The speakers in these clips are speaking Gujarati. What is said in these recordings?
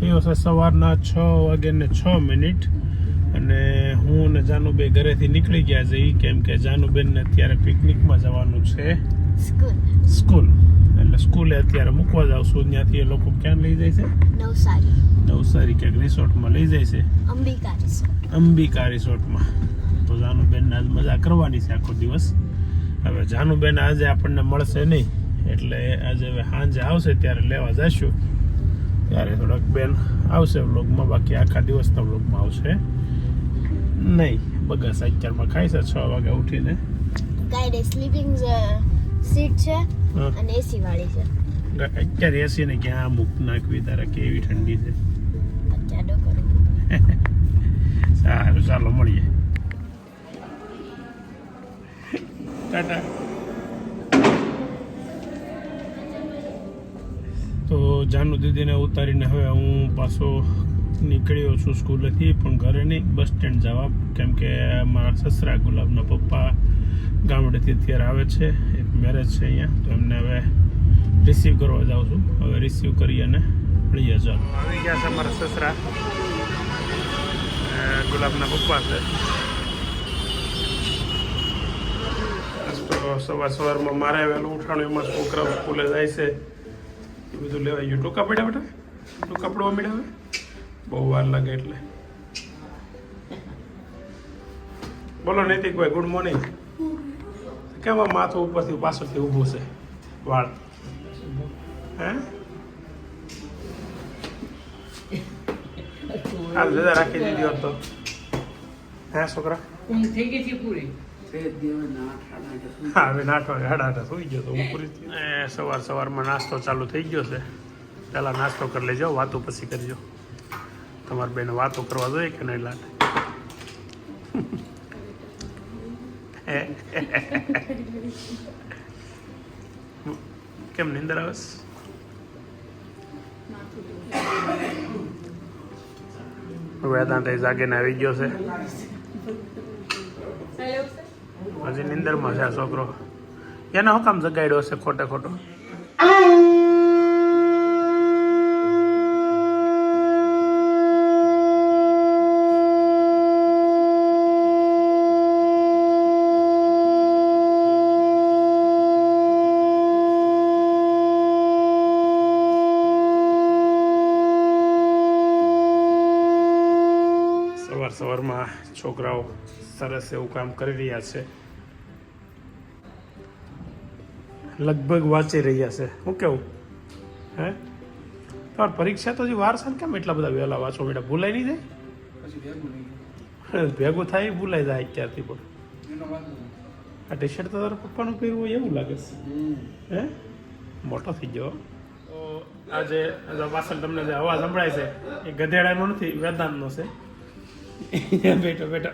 થયો છે સવારના છ વાગ્યાને છ મિનિટ. અને હું ને જાનુબેન ઘરેથી નીકળી ગયા છે. કેમ કે જાનુબેનને અત્યારે પિકનિકમાં જવાનું છે. સ્કૂલ. એટલે સ્કૂલે અત્યારે મૂકવા જાઉં છું. ત્યાંથી એ લોકો ક્યાં લઈ જાય છે? નવસારી. નવસારી ક્યાંક રિસોર્ટમાં લઈ જાય છે? અંબિકા રિસોર્ટ. અંબિકા રિસોર્ટમાં. તો જાનુબેન આજ મજા કરવાની છે આખો દિવસ. હવે જાનુબેન આજે આપણને મળશે નહીં. એટલે આજે હવે સાંજે આવશે ત્યારે લેવા જઈશું ત્યારે થોડાક બેન આવશે વ્લોગમાં બાકી આખા દિવસના વ્લોગમાં આવશે. નહીં બગસ અત્યારમાં ખાય છે છ વાગે ઉઠીને. ગાઈડ સ્લીપિંગ સીટ છે અને એસી વાળી છે. અત્યારે એસી ને ક્યાં મૂક નાખવી તારે કેવી ઠંડી છે? સારું ચાલો મળીએ. ટાટા. તો જાનુ દીદીને ઉતારીને હવે હું પાછો નીકળ્યો છું સ્કૂલેથી, પણ ઘરે નહીં, બસ સ્ટેન્ડ જવા. કેમ કે મારા સસરા ગુલાબના પપ્પા ગામડેથી અત્યારે આવે છે, એક મેરેજ છે અહીંયા. તો એમને હવે રિસીવ કરવા જાઉં છું. હવે રિસીવ કરી અને મળીએ ચાલો આવી ગયા છે મારા સસરા ગુલાબના પપ્પા છે. તો સવાર સવારમાં મારે વહેલું ઉઠાણું એમાં છોકરાઓ સ્કૂલે જાય છે. એ બધું લેવાઈ ગયું. ટૂંકા પડ્યા બેટા? ટૂંકા પડવા મળ્યા બહુ વાર લાગે એટલે. બોલો નૈતિકભાઈ, ગુડ મોર્નિંગ. કેમ આ માથું ઉપરથી પાછળથી ઊભું છે? વાળ. હે? હાલ જરા રાખી દીધી હોત તો. હે, છોકરા? થઈ ગઈ છે પૂરી. હા હવે આઠ વાગે સાડા આઠે સુઈ ગયો તો હું પૂરી સવાર સવારમાં નાસ્તો ચાલુ થઈ ગયો છે. પહેલાં નાસ્તો કરી લેજો વાતો પછી કરજો. તમારે બેન વાતો કરવા જોઈએ કે નહીં લાટ કેમ નિંદર આવે? વેદાંત એ જાગીને આવી ગયો છે. હજી નિંદરમાં છે આ છોકરો. એને શું કામ જગાડ્યો હશે ખોટે ખોટો? સવાર સવારમાં છોકરાઓ સરસ એવું કામ કરી રહ્યા છે. લગભગ વાંચી રહ્યા છે. શું કેવું? હે? તમારે પરીક્ષા તો હજી વાર છે ને કેમ એટલા બધા વહેલા વાંચો બેટા? ભૂલાઈ નહીં જાય? ભેગું થાય એ ભૂલાઈ જાય અત્યારથી પણ. આ ટી શર્ટ તો તારા પપ્પાનું પહેરવું હોય એવું લાગે છે. હે? મોટો થઈ ગયો. તો આજે વાસણ તમને જે અવાજ સંભળાય છે એ ગધેડાનો નથી વેદાંતનો છે. બેઠો બેઠો.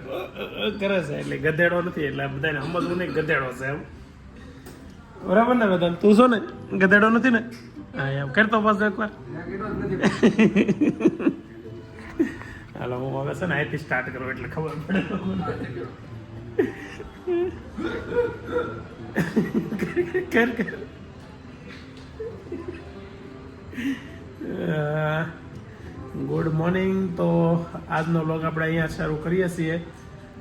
કરે છે એટલે ગધેડો નથી એટલે બધાને સમજવું નહીં ગધેડો છે એમ. બરાબર ને વેદાંત તું છો ને? ગધેડો નથી ને? હા, એમ. કરતો પાછો એકવાર. હાલો, હું હવે છે ને અહીંથી સ્ટાર્ટ કરું એટલે ખબર પડે. કર કર. ગુડ મોર્નિંગ તો આજનો બ્લોગ આપણે અહીંયા શરૂ કરીએ છીએ.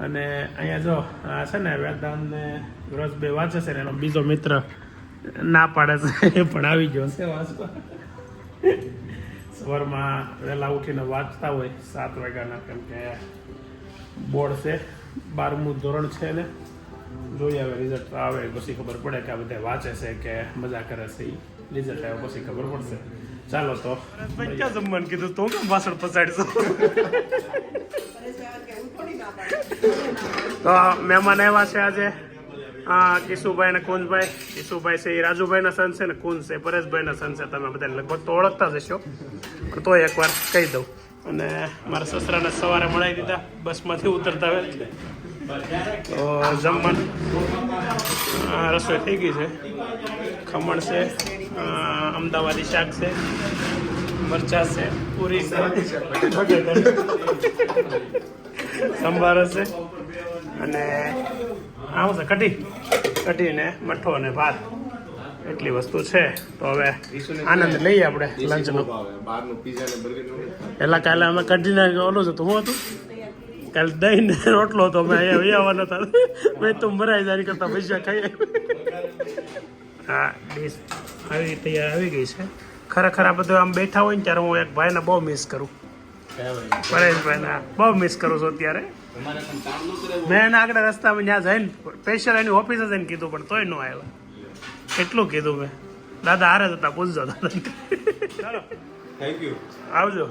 અને અહીંયા જો આ છે ને વેદાંતને બે વાંચે છે ને એનો બીજો મિત્ર ના પાડે છે એ પણ આવી ગયો છે વાંચવા. સવારમાં વહેલા ઉઠીને વાંચતા હોય સાત વાગ્યાના કેમ કે બોર્ડ છે બારમું ધોરણ છે ને. જોઈએ હવે રિઝલ્ટ આવે પછી ખબર પડે કે આ બધા વાંચે છે કે મજા કરે છે એ રિઝલ્ટ આવે પછી ખબર પડશે. ચાલો તો. ક્યાં જમવાનું કીધું? તો કેમ ભાષણ પસાડશો? તો મહેમાન આવ્યા છે આજે. આ કિશુભાઈ ને કુંજભાઈ. કિશુભાઈ છે એ રાજુભાઈના સન છે ને કુંજ છે પરેશભાઈના સન છે. તમે બધા લગભગ તો ઓળખતા જ હશો. પણ તોય એકવાર કહી દઉં. અને મારા સસરાને સવારે મળાવી દીધા. બસમાંથી ઉતરતા હવે તો જમવાનું. રસોઈ થઈ ગઈ છે. ખમણ છે અમદાવાદી શાક છે, મરચા છે, પૂરી છે. સંભાર હશે. અને આવું છે, કઢી. કઢીને મઠો અને ભાત. એટલી વસ્તુ છે. તો હવે આનંદ લઈએ આપણે લંચનો. પેલા કાલે અમે કઢીને ઓલું હતું. હું હતું? કાલે દહીં ને રોટલો હતો. મેં અહીંયા આવવાના હતા. મેં તો મરાઈ જારી કરતા પૈસા ખાઈ હા, ડીશ આવી તૈયાર આવી ગઈ છે. ખરેખર આ બધું આમ બેઠા હોય ને ત્યારે હું એક ભાઈને બહુ મિસ કરું. પરેશભાઈને બહુ મિસ કરું છું અત્યારે. એના આગળ રસ્તામાં ત્યાં જઈને સ્પેશિયલ એની ઓફિસે જઈને કીધું, પણ તોય ન આવ્યા કેટલું કીધું મેં. દાદા હારે હતા પૂછજો દાદા. થેન્ક યુ આવજો.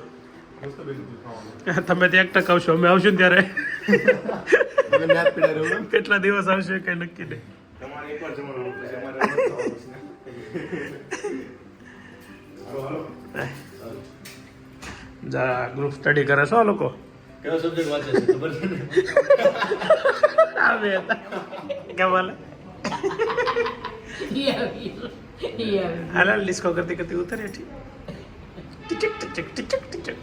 તમે ત્યાં એકટા કહો અમે આવશું ત્યારે. કેટલા દિવસ આવશે કઈ નક્કી નહીં. ગ્રુપ સ્ટડી કરે છો આ લોકો? કેવો સબ્જેક્ટ વાંચે છે? ખબર છે આવે હતા કેમ હાલે હાલે ડિસ્કો કરતી કરતી ઉતરે ઠીક. ટીચક ટીચક ટીચક ટીચક.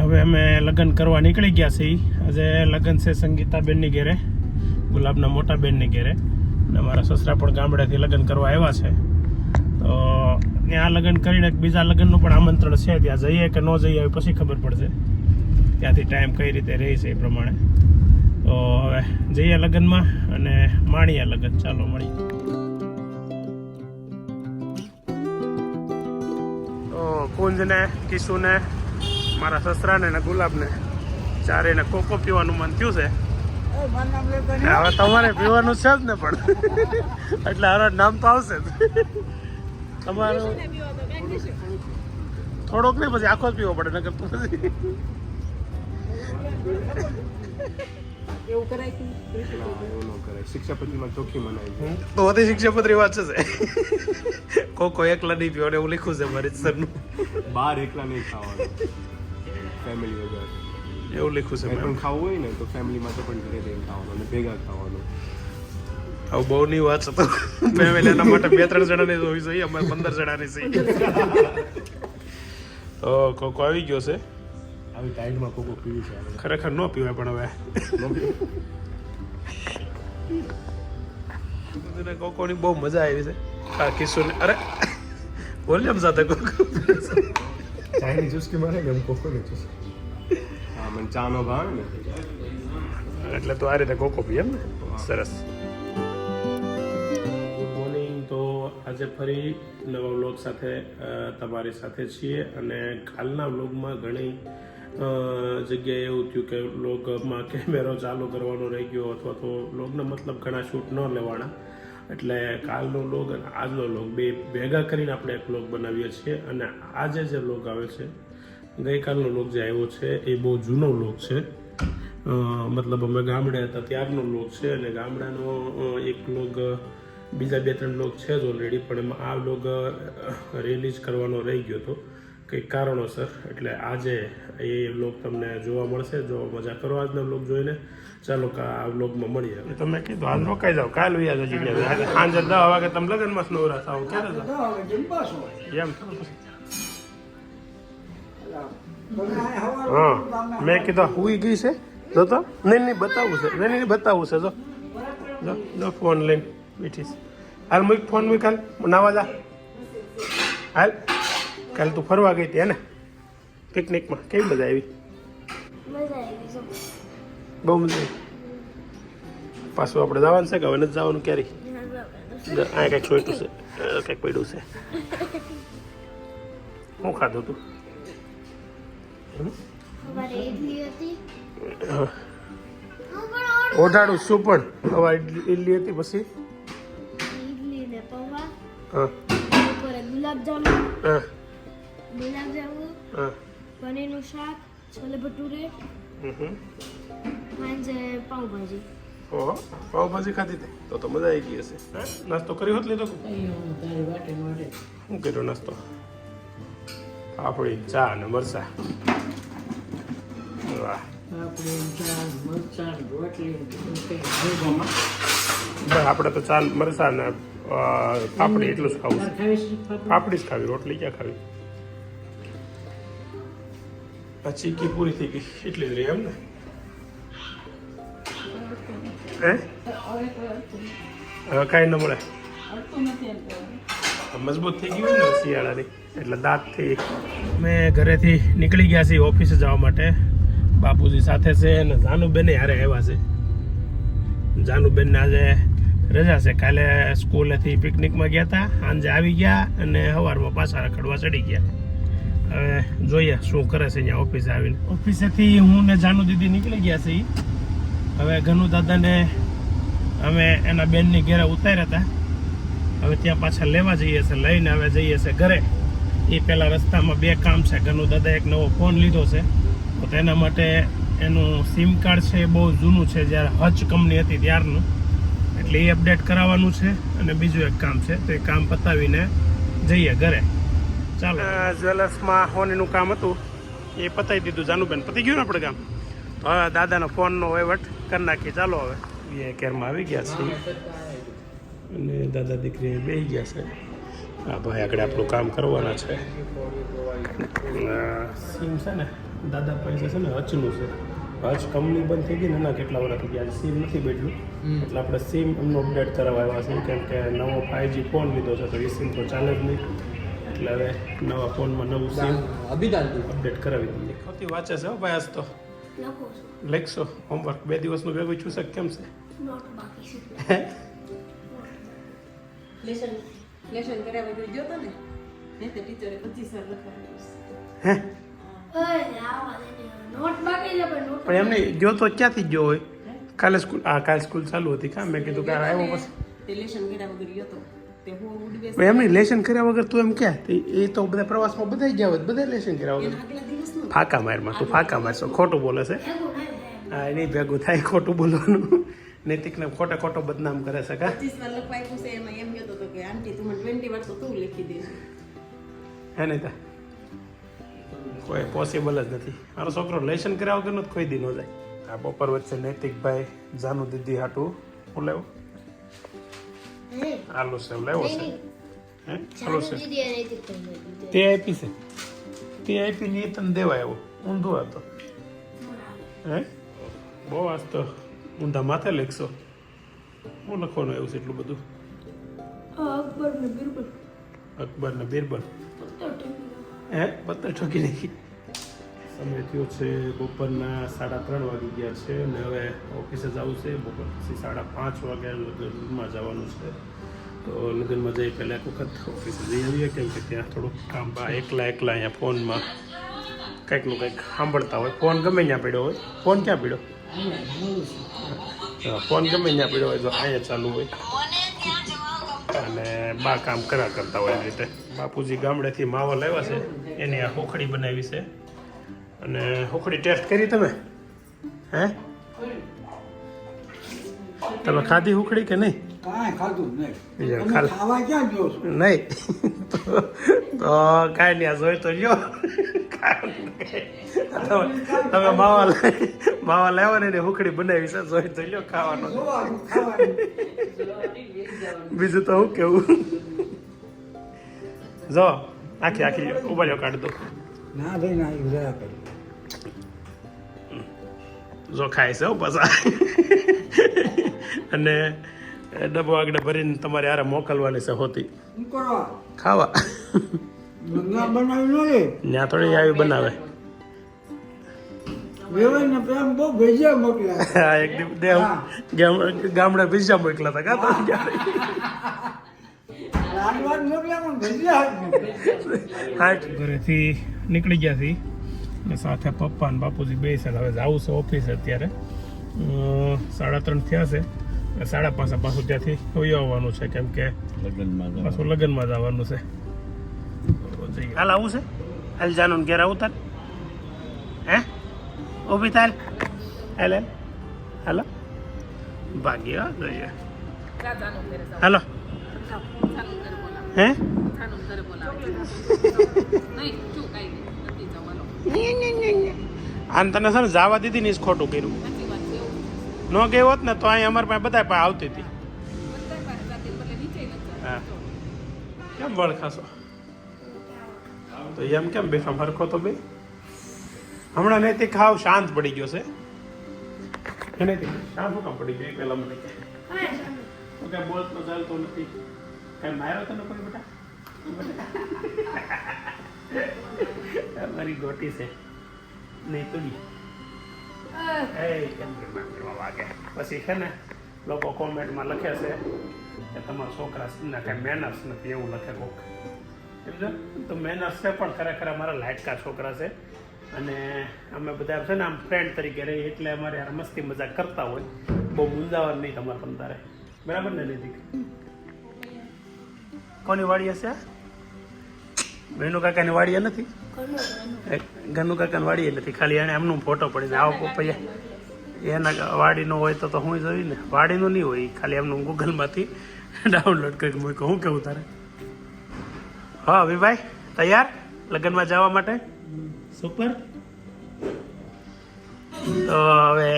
હવે અમે લગ્ન કરવા નીકળી ગયા છીએ. આજે લગ્ન છે સંગીતાબેનની ઘેરે ગુલાબના મોટા બેનની ઘેરે. અને મારા સસરા પણ ગામડેથી લગ્ન કરવા આવ્યા છે. તો ત્યાં લગ્ન કરીને એક બીજા લગ્નનું પણ આમંત્રણ છે ત્યાં જઈએ કે ન જઈએ એ પછી ખબર પડશે. ત્યાંથી ટાઈમ કઈ રીતે રહેશે એ પ્રમાણે. તો હવે જઈએ લગ્નમાં અને માણીએ લગ્ન. ચાલો મળીએ. તો કુંજને કિશુને મારા સસરાને ને ગુલાબને ચારેને કોકો પીવાનું મન થયું છે. હવે તમારે પીવાનું છે જ ને પણ. એટલે હવે નામ તો આવશે જ. તમારું થોડોક નહીં પછી આખો જ પીવો પડે નકર તો પછી. એવું ન કરે શિક્ષાપતિમાં ચોખ્ખી મનાય તો બધી શિક્ષાપત્રી વાંચે છે કોકો એકલા નહીં પીવો એવું લખ્યું છે મારી સરનું. બહાર એકલા નહીં ખાવાનું. ફેમિલી વગર. એવું લખ્યું છે પણ ખાવું હોય ને તો ફેમિલીમાં તો પણ ઘરે જઈને ખાવાનું અને ભેગા ખાવાનું. આવું બહુ નહીં છે. તો ફેમિલી એના માટે બે ત્રણ જણાની હોવી જોઈએ અમે પંદર જણાની છે. તો કોકો આવી ગયો છે. આવી ટાઈટમાં કોકો પીવી છે ખરેખર ન પીવાય પણ હવે. કોકોની બહુ મજા આવી છે. આ કિશોરને અરે! વોલ્યુમ સાથે કોકો ચાયની ચુસ્કી મારે કે કોકોની જ્યુસ હા મને ચાનો ભાવે ને. એટલે તો આ રીતે કોકો પીએ એમ ને? સરસ. આજે ફરી નવા વ્લોગ સાથે તમારી સાથે છીએ અને કાલના વ્લોગમાં ઘણી જગ્યાએ એવું થયું કે વ્લોગમાં કેમેરો ચાલુ કરવાનો રહી ગયો અથવા તો વ્લોગનો મતલબ ઘણા શૂટ ન લેવાના. એટલે કાલનો વ્લોગ અને આજનો વ્લોગ બે ભેગા કરીને આપણે એક વ્લોગ બનાવીએ છીએ અને આજે જે વ્લોગ આવે છે, ગઈકાલનો વ્લોગ જે આવ્યો છે એ બહુ જૂનો વ્લોગ છે. મતલબ અમે ગામડે હતા ત્યારનો લોક છે અને ગામડાનો એક લોક બીજા બે ત્રણ લોક છે જ ઓલરેડી પણ એમાં આ બ્લોગ રિલીઝ કરવાનો રહી ગયો હતો કંઈક કારણોસર. એટલે આજે એ બ્લોગ તમને જોવા મળશે જો મજા કરો આજના બ્લોગ જોઈને. ચાલો કા આ બ્લોગમાં મળીએ તમે કીધું હાલ રોકાઈ જાઓ કાલ વ્યાજ હજી આજે સાંજે દસ વાગે તમે લગ્નમાં સ્નોરા થાવ ક્યારે એમ હા. મેં કીધું હુઈ ગઈ છે? જો તો નહીં નહીં બતાવવું છે નહીં નહીં બતાવવું છે જો. જો ફોન લઈને. બેઠી હાલ મૂક ફોન મૂક હાલ. નાવા જા. હાલ. કાલ તું ફરવા ગઈ હતી હે ને? પિકનિકમાં. કેવી મજા આવી? બહુ મજા આવી. પાછું આપણે જવાનું છે કે હવે નથી જવાનું ક્યારેય? આ કંઈક છોટ્યું છે. કંઈક પડ્યું છે. શું ખાધું તું? ઓઢાડું શું પણ. હવા ઇડલી હતી પછી? બપોરે ગુલાબજામુન હા. પનીરનું શાક છોલે ભટુરે હમ સાંજે પાઉંભાજી. ઓહો પાઉંભાજી ખાધી હતી તો તો મજા આવી ગઈ હશે. હે? નાસ્તો કર્યો હોત લીધો શું કર્યો નાસ્તો? આપણી ચા અને મરસા વાહ. આપણે તો ચાલ મરસા ને પાપડી એટલું જ ખાવું પાપડી જ ખાવી રોટલી ક્યાં ખાવી? પછી કી પૂરી થઈ ગઈ એટલી જ રહી એમ ને? હે? હવે કાંઈ ન મળે. મજબૂત થઈ ગયું ને શિયાળાની એટલે દાંતથી મેં ઘરેથી નીકળી ગયા છીએ ઓફિસે જવા માટે. બાપુજી સાથે છે અને જાનુબેને હારે આવ્યા છે. જાનુબેનને આજે રજા છે. કાલે સ્કૂલેથી પિકનિકમાં ગયા હતા સાંજે આવી ગયા અને સવારમાં પાછા રખડવા ચડી ગયા. હવે જોઈએ શું કરે છે અહીંયા ઓફિસે આવીને. ઓફિસેથી હું ને જાનુ દીદી નીકળી ગયા છે હવે ઘનુ દાદાને અમે એના બેનની ઘેરે ઉતાર્યા હતા હવે ત્યાં પાછા લેવા જઈએ છે, લઈને હવે જઈએ છે ઘરે. એ પહેલાં રસ્તામાં બે કામ છે. ઘનુ દાદા એક નવો ફોન લીધો છે. તો તેના માટે એનું સિમ કાર્ડ છે એ બહુ જૂનું છે જ્યારે હચ કંપની હતી ત્યારનું. એટલે એ અપડેટ કરાવવાનું છે અને બીજું એક કામ છે તો એ કામ પતાવીને જઈએ ઘરે. ચાલો. જ્વેલર્સમાં હોનીનું કામ હતું એ પતાવી દીધું જાનુબેન. પતી ગયું ને આપણે કામ? તો હવે દાદાનો ફોનનો વહીવટ કરી નાખીએ. ચાલો હવે. એ કેરમાં આવી ગયા છે. અને દાદા દીકરી બેસી ગયા છે. હા ભાઈ આગળ આપણું કામ કરવાના છે. સિમ સીમ છે ને દાદા પાસે છે ને હચનું છે. હચ કંપની બંધ થઈ ગઈ ને એના કેટલા વર્ષ થઈ ગયા સીમ નથી બેઠલું એટલે આપણે સીમ એમનું અપડેટ કરાવવા આવ્યા છે કેમ કે નવો ફાઈવજી ફોન લીધો છે તો એ સીમ તો ચાલે જ નહીં. એટલે હવે નવા ફોનમાં નવું સીમ અપડેટ કરાવી દઈએ. ખોટી વાંચે છે હો ભાઈ આજ તો. લેખશો લખશો. હોમવર્ક બે દિવસનું ભેગું છું છે કેમ છે? નોટ બાકી છે. લેશન લેશન કર્યા વગર તો ને? ટીચરે પચીસ હે? પણ એમ નહીં એમને ગયો તો ક્યાંથી ગયો હોય? કાલે સ્કૂલ આ કાલે સ્કૂલ ચાલુ હતી કાં મેં કીધું કે આવ્યો પછી. એમની લેશન કર્યા વગર તું એમ કે એ તો બધા પ્રવાસમાં બધા ગયા હોય બધા લેશન કર્યા વગર. ફાકા મારમાં તું ફાકા મારશો ખોટું બોલે છે. હા એની ભેગું થાય ખોટું બોલવાનું. નૈતિકને ખોટે ખોટો બદનામ કરે છે કા? એમાં એમ કહેતો હતો કે આંટી તું મને ટ્વેન્ટી વાર તું લખી દે હે નહીં તા? કોઈ પોસિબલ જ નથી. મારો છોકરો લેશન કર્યા વગરનો જ કોઈ દી ન જાય. આ બપોર વચ્ચે નૈતિકભાઈ જાનુ દીદી હાટું. હું લેવું? આલુ સેવ લેવો છે? હે? આલુ સેવ તે આપી છે. તે આપી ને તને દેવાય એવો ઊંધો હતો. હે? બહુ આજ તો ઊંધા માથે લખશો. હું લખવાનું આવ્યું છે એટલું બધું? અકબર ને બિરબલ. અકબર ને બીરબલ. હે? પત્તર ઠોકી નાખી. સમય થયો છે બપોરના સાડા ત્રણ વાગી ગયા છે ને હવે ઓફિસે જવું છે. બપોર પછી સાડા પાંચ વાગ્યા લગ્નમાં જવાનું છે. તો લગ્નમાં જઈ પહેલાં એક વખત ઓફિસે જઈ આવીએ, કેમ કે ત્યાં થોડુંક કામ એકલા એકલા અહીંયા ફોનમાં કંઈકનું કંઈક સાંભળતા હોય. ફોન ગમે ત્યાં પડ્યો હોય. ફોન ક્યાં પડ્યો? ફોન ગમે ત્યાં પડ્યો હોય તો અહીંયા ચાલુ હોય. અને બા કામ કર્યા કરતા હોય એ રીતે. બાપુજી ગામડેથી માવો લાવ્યા છે. એની આ હોખડી બનાવી છે. અને હોખડી ટેસ્ટ કરી તમે? હે? તમે ખાધી હોખડી કે નહીં? નહીં. તો કાંઈ નહીં જોઈ તો લ્યો. તમે માવા માવા લાવ્યા ને એની હુકડી બનાવી છે જોઈ તો લ્યો ખાવાનો. બીજું તો હું કેવું? જો આખી આખી ઉબાડ્યો કાઢ દો ના ભાઈ ના એ જરા જો ખાય છે પાછા. અને ડબો ડબ્બો આગળ ભરીને તમારે આરે મોકલવાની છે હોતી. ખાવા. ત્યાં થોડી આવી બનાવે. ગામડે પીઝા મોકલા હતા હાટ ઘરેથી નીકળી ગયા હતી અને સાથે પપ્પા અને બાપુજી બે છે. હવે જવું છે ઓફિસ અત્યારે. સાડા ત્રણ થયા છે. સાડા પાંચ પાછું ત્યાંથી વહી આવવાનું છે. કેમ કે પાછું લગ્નમાં જ આવવાનું છે. તો હાલ આવું છે? હાલ જાનું ઘેર આવું તાર. હે? ઊભી તાર હાલ. હેલો. હાલો ભાગ્ય જઈએ. હાલો. હે? આને તને છે ને જવા દીધી ને ખોટું કર્યું. ન ગઈ હોત ને તો અહીં અમારે પાસે બધા પાસે આવતી હતી. કેમ બળ ખાશો? તો એમ કેમ બેઠા ફરખો તો બે? હમણાં નહીં તે ખાવ શાંત પડી ગયો છે. એને શાંત કામ પડી ગઈ પેલા મને કે બોલ, તો ચાલતો નથી. કઈ માર્યો તને કોઈ બેટા? મારી ગોટી છે. નહીં તો વાગે? પછી છે ને લોકો કોમેન્ટમાં લખે છે કે તમારા છોકરા ના કાંઈ મેનર્સ નથી એવું લખે કોક. સમજો? તો મેનર્સ છે પણ ખરેખર અમારા લાયકા છોકરા છે. અને અમે બધા છે ને આમ ફ્રેન્ડ તરીકે રહીએ એટલે અમારે મસ્તી મજાક કરતા હોય. બહુ મૂંઝાવર નહીં તમારે પણ તારે. બરાબર ને નિધિક કોની વાડી હશે? વેણુ કાકાની વાડીએ નથી? ગનુ કાકાની વાડીએ નથી ખાલી એને એમનો ફોટો પડીને આવો પપૈયા એના વાડીનો હોય તો તો હું જોઈ ને વાડીનું નહીં હોય ખાલી એમનું ગૂગલમાંથી ડાઉનલોડ કરી મૂક્યું. હું કેવું તારે? હા અભિભાઈ તૈયાર? લગ્નમાં જવા માટે? સુપર. તો હવે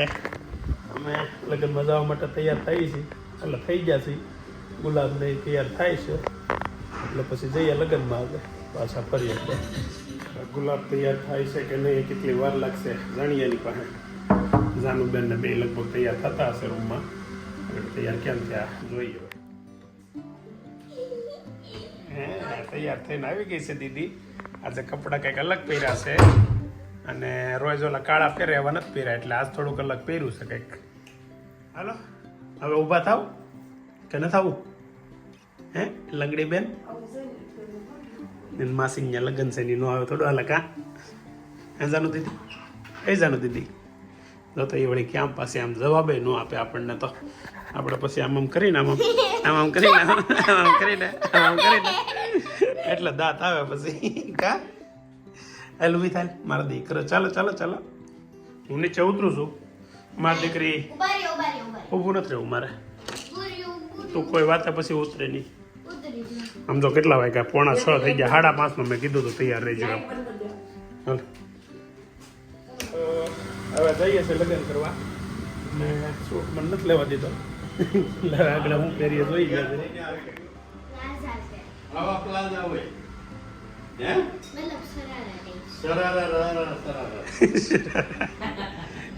અમે લગ્નમાં જવા માટે તૈયાર થઈ છીએ. એટલે થઈ ગયા છીએ. ગુલાબ ને તૈયાર થાય છે. એટલે પછી જઈએ લગ્નમાં આગળ. પાછા ફરીએ એટલે ગુલાબ તૈયાર થાય છે કે નહીં કેટલી વાર લાગશે જાણીએ એની પાસે. જાનુબેન ને બે લગભગ તૈયાર થતા હશે રૂમમાં. તૈયાર કેમ થયા? જોઈએ હે, તૈયાર થઈને આવી ગઈ છે દીદી. આજે કપડાં કંઈક અલગ પહેર્યા છે. અને રોજ ઓલા કાળા પહેરે એવા નથી પહેર્યા, એટલે આજ થોડુંક અલગ પહેર્યું છે કંઈક. હાલો, હવે ઊભા થાવ કે ન થવું? હે લંગડી બેન? માસી અહીંયા લગ્ન છે એની નો આવે થોડું અલગ હા એ જાનું દીદી એ જાનું દીદી. જો તો એ વળી ક્યાં પાસે આમ જવાબે ન આપે આપણને તો. આપણે પછી આમ આમ કરીને આમ આમ આમ આમ કરીને આમ આમ કરીને આમ આમ કરીને એટલે દાંત આવે પછી કા? હાલ ઊભી થાય મારા દીકરો. ચાલો ચાલો ચાલો. હું નીચે ઉતરું છું. મારી દીકરી. ઊભું નથી રહેવું મારે. તું કોઈ વાતે પછી ઉતરે નહીં. આમ તો કેટલા વાગ્યા? પોણા છ થઈ ગયા. સાડા પાંચમાં મેં કીધું તો તૈયાર રહેજો. આમ હાલ. હવે જઈએ છે લગ્ન કરવા. ને મને નથી લેવા દીધો. આગળ હું પહેરીએ જોઈ ગયા છે. આવા પ્લાઝા હોય.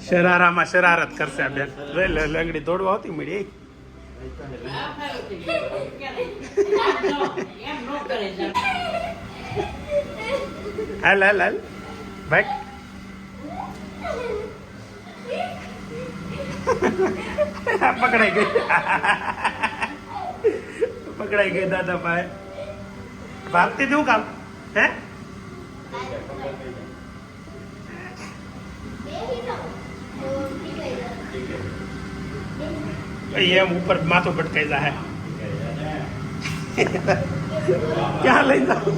શરારામાં શરારત કરશે બેન. લંગડી દોડવા આવતી મળી હાલ હાલ હાલ. ભાઈ. પકડાઈ ગઈ. પકડાઈ ગઈ દાદા ભાઈ. ભારતી શું કામ? હે બેહી જાઓ. તો પીવાઈ જાય. એ એમ ઉપર માથું ભટકાઈ જાય ક્યાં લઈ જાઓ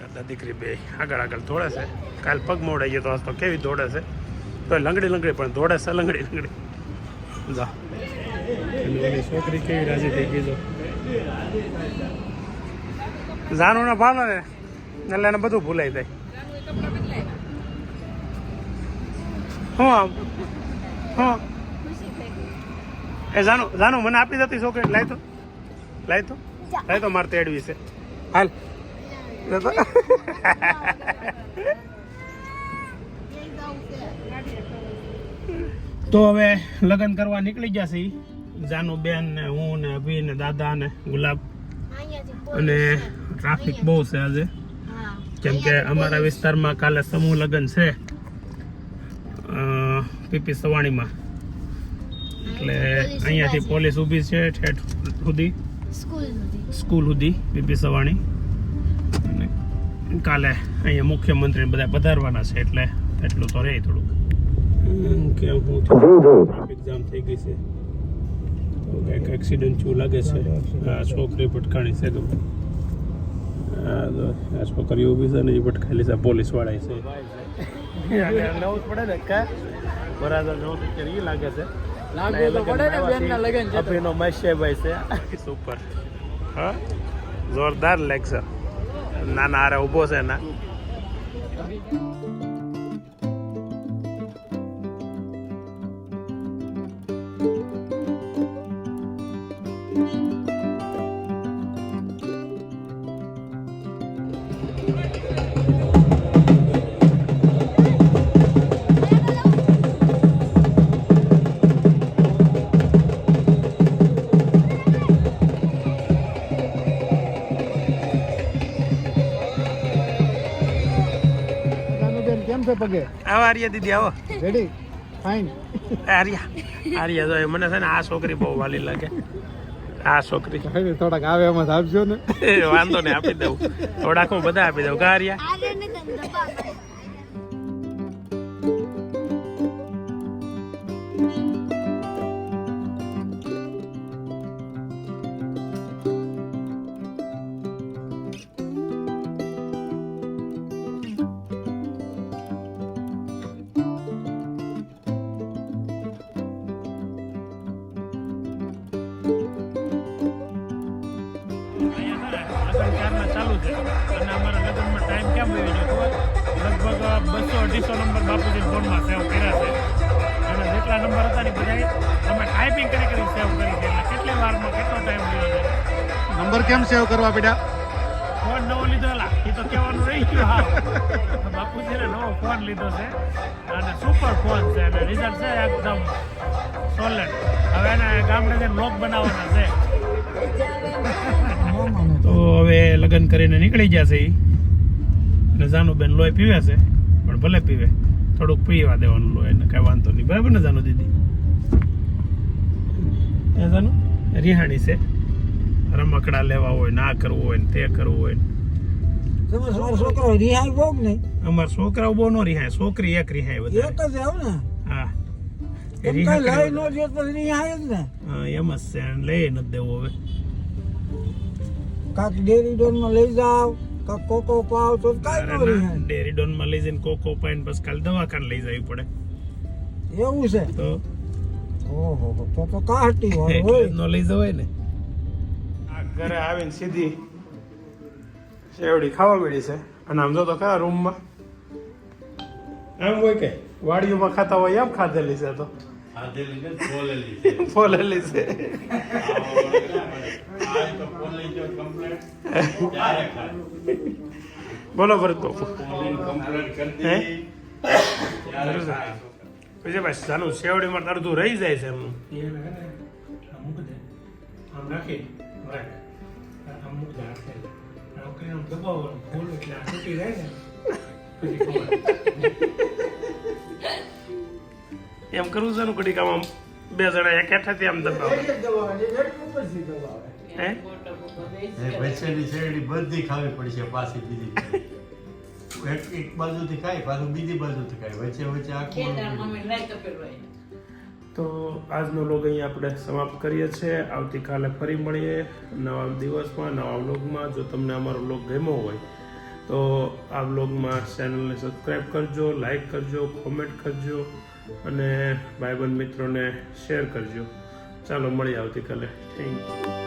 દાદા દીકરી બે આગળ આગળ દોડે છે કાલ પગ મોડાઈ ગયો તો આજ તો કેવી દોડે છે તો લંગડી લંગડી પણ દોડે છે લંગડી લંગડી જા છોકરી કેવી રાજી થઈ ગઈ જો જાનું ને ભાવ ને એટલે એને બધું ભૂલાઈ જાય હું આમ? હું એ જાનું જાનું મને આપી દેતી છોકરી લાય તો. લાય તો. લાય તો મારે તેડવી છે. હાલ. તો. હવે લગ્ન કરવા નીકળી ગયા છે. જાનુ બેન ને હું ને અભી ને દાદા ને ગુલાબ. અને ટ્રાફિક બહુ છે આજે. કેમ કે અમારા વિસ્તારમાં કાલે સમૂહ લગ્ન છે. પીપી સવાણીમાં. એટલે અહીંયાથી પોલીસ ઊભી છે ઠેઠ સુધી. સ્કૂલ સુધી. પીપી સવાણી. અને કાલે અહીંયા મુખ્યમંત્રી બધા પધારવાના છે એટલે એટલું તો રહે થોડુંક. કેમ હું ટ્રાફિક જામ થઈ ગઈ છે. તો કંઈક એક્સિડન્ટ જેવું લાગે છે. આ છોકરી ભટકાણી છે તો. છોકરી ઊભી છે ને એ ભટકાયેલી છે પોલીસવાળા છે. નવું પડે ને કા બરાબર નવું પિક્ચર એ લાગે છે. લાગે તો પડે ને, લગ્ન છે. અભિનો મહેશભાઈ છે. સુપર. હા? જોરદાર લેક્ચર ના હારે ઊભો છે ના Thank છે પગે? આવો આર્યા દીદી આવો. Ready fine Arya. આર્યા જો મને છે ને આ છોકરી બહુ વાલી લાગે. આ છોકરી. થોડાક આવે એમાં આપજો ને. એ વાંધો નહીં આપી દઉં. થોડાક હું બધા આપી દઉં. કા આર્યા? અને અમારા લગ્નમાં ટાઈમ કેમ વહી ગયો ખબર? લગભગ બસો અઢીસો નંબર બાપુજી ફોનમાં સેવ કર્યા છે. અને જેટલા નંબર હતા ને બધા અમે ટાઈપિંગ કરી કરી સેવ કરી છે. એટલે કેટલી વારમાં કેટલો ટાઈમ લીધો છે? નંબર કેમ સેવ કરવા પડ્યા? ફોન નવો લીધો એ તો કહેવાનું રહી ગયું હા તો બાપુજીને નવો ફોન લીધો છે. અને સુપર ફોન છે. અને રિઝલ્ટ છે એકદમ સોલેડ હવે એને ગામડે જે લોક બનાવવાના છે લગ્ન કરીને નીકળી જશે એ અને જાનુબેન લોહી પીવે છે પણ ભલે પીવે. થોડુંક પીવા દેવાનું લોહી એને કઈ વાંધો નહીં. બરાબર ને જાનુ દીદી? જાનુ? રિહાણી છે. રમકડા લેવા હોય ના કરવું હોય ને તે કરવું હોય અમાર છોકરાઓ બહુ નો રિહાય. છોકરી એક રિહાય એક જ આવ ને? હા. એમ જો છે. લઈ નથી દેવો હવે. કાક ડેરી ડોનમાં લઈ જાવ કાક કોકો પાવ તો કઈ નો રહે. ડેરી ડોનમાં લઈ જઈને કોકો પાઈને બસ કાલ દવાખાને લઈ જવી પડે. એવું છે? તો? ઓહો તો તો કાહટી વાળું હોય. નો લઈ જવાય ને? આ ઘરે આવીને સીધી શેવડી ખાવા મળી છે. અને આમ જો તો ખરા રૂમમાં આમ હોય કે? વાડીઓમાં ખાતા હોય એમ ખાધેલી છે તો. ખાધેલી ને ફોલેલી છે. બોલો ભરત બાપુ ફોલીને કમ્પ્લેટ કરી હે? દીધી ત્યારે ખાય પછી ભાઈ ચાલુ શેવડીમાં અડધું રહી જાય છે એમનું. એમ કરવું છે ને આમ આમ બે જણા એક હેઠેથી આમ દબાવે. હે? એ વચ્ચેની શેરડી બધી ખાવી પડશે પાછી બીજી એક એક બાજુથી ખાય પાછું બીજી બાજુથી ખાય. વચ્ચે વચ્ચે આખું તો આજનો લોગ અહીં આપણે સમાપ્ત કરીએ છીએ. આવતીકાલે ફરી મળીએ નવા દિવસમાં નવા વ્લોગમાં. જો તમને અમારો વ્લોગ ગમ્યો હોય તો આ વ્લોગમાં ચેનલને સબસ્ક્રાઈબ કરજો લાઈક કરજો કોમેન્ટ કરજો અને ભાઈબંધ મિત્રોને શેર કરજો. ચાલો મળીએ આવતીકાલે. Thank you